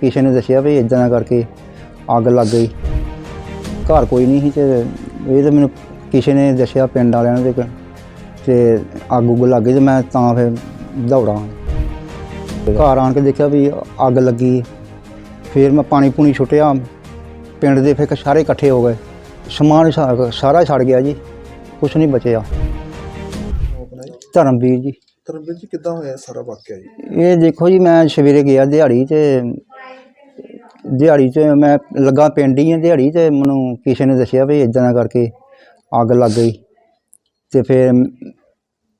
ਕਿਸੇ ਨੇ ਦੱਸਿਆ ਵੀ ਇਦਾਂ ਦਾ ਕਰਕੇ ਅੱਗ ਲੱਗ ਗਈ। ਘਰ ਕੋਈ ਨਹੀਂ ਸੀ ਤੇ ਇਹ ਤਾਂ ਮੈਨੂੰ ਕਿਸੇ ਨੇ ਦੱਸਿਆ ਪਿੰਡ ਵਾਲਿਆਂ ਨੇ ਤੇ ਤੇ ਅੱਗ ਉੱਗ ਲੱਗ ਗਈ ਤੇ ਮੈਂ ਤਾਂ ਫਿਰ ਦੌੜਾਂ। ਘਰ ਆਣ ਕੇ ਦੇਖਿਆ ਵੀ ਅੱਗ ਲੱਗੀ। ਫਿਰ ਮੈਂ ਪਾਣੀ ਪੂਣੀ ਛੁੱਟਿਆ। ਪਿੰਡ ਦੇ ਫਿਰ ਸਾਰੇ ਇਕੱਠੇ ਹੋ ਗਏ। ਸਮਾਨ ਸਾ- ਸਾਰਾ ਛੜ ਗਿਆ ਜੀ। ਕੁਝ ਨਹੀਂ ਬਚਿਆ। ਆਪਣਾ ਜੀ ਧਰਮਵੀਰ ਜੀ। ਧਰਮਵੀਰ ਜੀ ਕਿੱਦਾਂ ਹੋਇਆ ਸਾਰਾ ਵਾਕਿਆ ਜੀ? ਇਹ ਦੇਖੋ ਜੀ ਮੈਂ ਸਵੇਰੇ ਗਿਆ ਦਿਹਾੜੀ ਤੇ ਦਿਹਾੜੀ 'ਚ ਮੈਂ ਲੱਗਾ ਪਿੰਡ ਹੀ ਆ ਦਿਹਾੜੀ ਤੇ ਮੈਨੂੰ ਕਿਸੇ ਨੇ ਦੱਸਿਆ ਵੀ ਇਦਾਂ ਦਾ ਕਰਕੇ ਅੱਗ ਲੱਗ ਗਈ। ਤੇ ਫਿਰ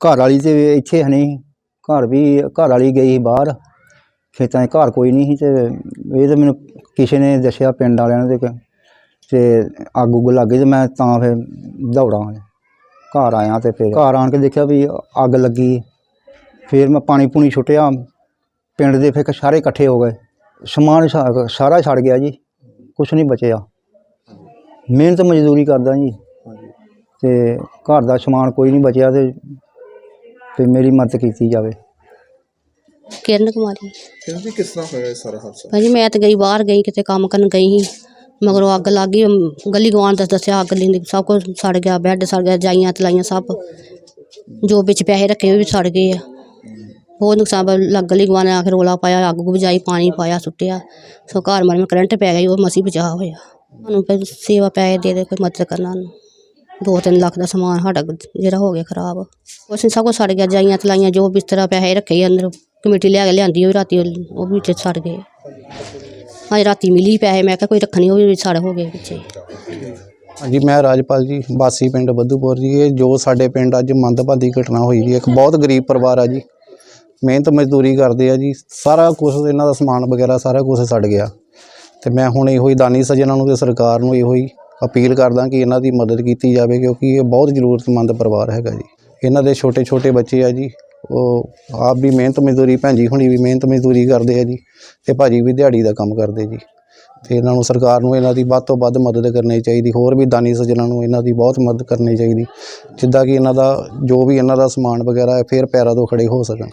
ਘਰ ਵਾਲੀ ਤੇ ਇੱਥੇ ਹੈ ਨਹੀਂ, ਘਰ ਵੀ, ਘਰ ਵਾਲੀ ਗਈ ਸੀ ਬਾਹਰ। ਖੇਤਾਂ 'ਚ ਘਰ ਕੋਈ ਨਹੀਂ ਸੀ ਤੇ ਇਹ ਤਾਂ ਮੈਨੂੰ ਕਿਸੇ ਨੇ ਦੱਸਿਆ ਪਿੰਡ ਵਾਲਿਆਂ ਨੇ ਤੇ ਤੇ ਅੱਗ ਉੱਗ ਲੱਗ ਗਈ ਤੇ ਮੈਂ ਤਾਂ ਫਿਰ ਦੌੜਾਂ ਘਰ ਆਇਆ ਤੇ ਫਿਰ ਘਰ ਆਣ ਕੇ ਦੇਖਿਆ ਵੀ ਅੱਗ ਲੱਗੀ। ਫਿਰ ਮੈਂ ਪਾਣੀ ਪੂਣੀ ਛੁੱਟਿਆ। ਪਿੰਡ ਦੇ ਫਿਰ ਸਾਰੇ ਇਕੱਠੇ ਹੋ ਗਏ। ਸਮਾਨ ਸਾ- ਸਾਰਾ ਛੜ ਗਿਆ ਜੀ। ਕੁਝ ਨਹੀਂ ਬਚਿਆ। ਮਿਹਨਤ ਮਜ਼ਦੂਰੀ ਕਰਦਾ ਜੀ। ਹਾਂਜੀ ਤੇ ਘਰ ਦਾ ਸਮਾਨ ਕੋਈ ਨਹੀਂ ਬਚਿਆ ਤੇ ਤੇ ਮੇਰੀ ਮਦਦ ਕੀਤੀ ਜਾਵੇ। ਕਿਰਨ ਕੁਮਾਰੀ। ਕਿਰਨ ਜੀ ਕਿਸ ਤਰ੍ਹਾਂ ਹੋਇਆ ਇਹ ਸਾਰਾ ਹਾਦਸਾ? ਭਾਜੀ ਮੈਂ ਤਾਂ ਗਈ ਬਾਹਰ ਗਈ ਕਿਤੇ ਕੰਮ ਕਰਨ ਗਈ ਸੀ। ਮਗਰੋਂ ਅੱਗ ਲੱਗ ਗਈ। ਅਮ, ਗਲੀ ਗਵਾਨ ਦਾ ਦੱਸਿਆ ਅੱਗ ਲਈ ਸਭ ਕੁਝ ਸੜ ਗਿਆ ਬੈੱਡ ਸੜ ਗਿਆ ਜਾਈਆਂ ਤਲਾਈਆਂ ਸਭ। ਜੋ ਵਿੱਚ ਪੈਸੇ ਰੱਖੇ ਉਹ ਵੀ ਸੜ ਗਏ ਆ। ਬਹੁਤ ਨੁਕਸਾਨ ਬ- ਲੱਗ ਗਲੀ ਨੇ ਆ ਕੇ ਰੋਲਾ ਪਾਇਆ, ਅੱਗ ਬੁਝਾਈ, ਪਾਣੀ ਪਾਇਆ, ਸੁੱਟਿਆ। ਸੋ ਘਰ ਮਰ ਮੈਂ ਕਰੰਟ ਪੈ ਗਿਆ ਉਹ ਮਸੀ ਬਚਾ ਹੋਇਆ। ਉਹਨੂੰ ਫਿਰ ਸੇਵਾ ਪੈਸੇ ਦੇ ਦੇ, ਕੋਈ ਮਦਦ ਕਰਨਾ ਉਹਨੂੰ ਦੋ ਤਿੰਨ ਲੱਖ ਦਾ ਸਮਾਨ ਸਾਡਾ ਜਿਹੜਾ ਹੋ ਗਿਆ ਖਰਾਬ। ਉਸ ਸਭ ਕੁਝ ਸੜ ਗਿਆ, ਜਾਈਆਂ ਤਲਾਈਆਂ ਜੋ ਬਿਸਤਰਾ ਪੈਸੇ ਰੱਖੇ ਸੀ ਅੰਦਰ। ਕਮੇਟੀ ਲਿਆ ਕੇ ਲਿਆਂਦੀ, ਉਹ ਵੀ ਰਾਤੀ ਉਹ ਉਹ ਵੀ ਵਿੱਚ ਸੜ ਗਏ। ਅੱਜ ਰਾਤੀ ਮਿਲੀ ਪੈਸੇ ਮੈਂ ਕਿਹਾ ਕੋਈ ਰੱਖਣੀ, ਉਹ ਵੀ ਸੜ ਹੋ ਗਏ ਵਿੱਚੇ ਹਾਂਜੀ, ਮੈਂ ਰਾਜਪਾਲ ਜੀ ਬਾਸੀ ਪਿੰਡ ਬੱਧੂਪੁਰ ਜੀ, ਇਹ ਜੋ ਸਾਡੇ ਪਿੰਡ ਅੱਜ ਮੰਦਭਾਗੀ ਘਟਨਾ ਹੋਈ ਜੀ, ਇੱਕ ਬਹੁਤ ਗਰੀਬ ਪਰਿਵਾਰ ਆ ਜੀ। ਮਿਹਨਤ ਮਜ਼ਦੂਰੀ ਕਰਦੇ ਆ ਜੀ, ਸਾਰਾ ਕੁਝ ਇਹਨਾਂ ਦਾ ਸਮਾਨ ਵਗੈਰਾ ਸਾਰਾ ਕੁਝ ਸੜ ਗਿਆ। ਤੇ ਮੈਂ ਹੁਣ ਇਹੋ ਹੀ ਦਾਨੀ ਸੱਜਣਾਂ ਨੂੰ ਤੇ ਸਰਕਾਰ ਨੂੰ ਇਹੋ ਹੀ ਅਪੀਲ ਕਰਦਾ ਕਿ ਇਹਨਾਂ ਦੀ ਮਦਦ ਕੀਤੀ ਜਾਵੇ, ਕਿਉਂਕਿ ਇਹ ਬਹੁਤ ਜ਼ਰੂਰਤਮੰਦ ਪਰਿਵਾਰ ਹੈਗਾ ਜੀ। ਇਹਨਾਂ ਦੇ ਛੋਟੇ ਛੋਟੇ ਬੱਚੇ ਆ ਜੀ, ਉਹ ਆਪ ਵੀ ਮਿਹਨਤ ਮਜ਼ਦੂਰੀ, ਭੈਣ ਜੀ ਹੁਣੀ ਵੀ ਮਿਹਨਤ ਮਜ਼ਦੂਰੀ ਕਰਦੇ ਆ ਜੀ ਤੇ ਭਾਜੀ ਵੀ ਦਿਹਾੜੀ ਦਾ ਕੰਮ ਕਰਦੇ ਜੀ। ਤੇ ਇਹਨਾਂ ਨੂੰ ਸਰਕਾਰ ਨੂੰ ਇਹਨਾਂ ਦੀ ਵੱਧ ਤੋਂ ਵੱਧ ਮਦਦ ਕਰਨੀ ਚਾਹੀਦੀ, ਹੋਰ ਵੀ ਦਾਨੀ ਸੱਜਣਾਂ ਨੂੰ ਇਹਨਾਂ ਦੀ ਬਹੁਤ ਮਦਦ ਕਰਨੀ ਚਾਹੀਦੀ, ਜਿੱਦਾਂ ਕਿ ਇਹਨਾਂ ਦਾ, ਜੋ ਵੀ ਇਹਨਾਂ ਦਾ ਸਮਾਨ ਵਗੈਰਾ ਹੈ, ਫਿਰ ਪੈਰਾਂ ਤੋਂ ਖੜੇ ਹੋ ਸਕਣ।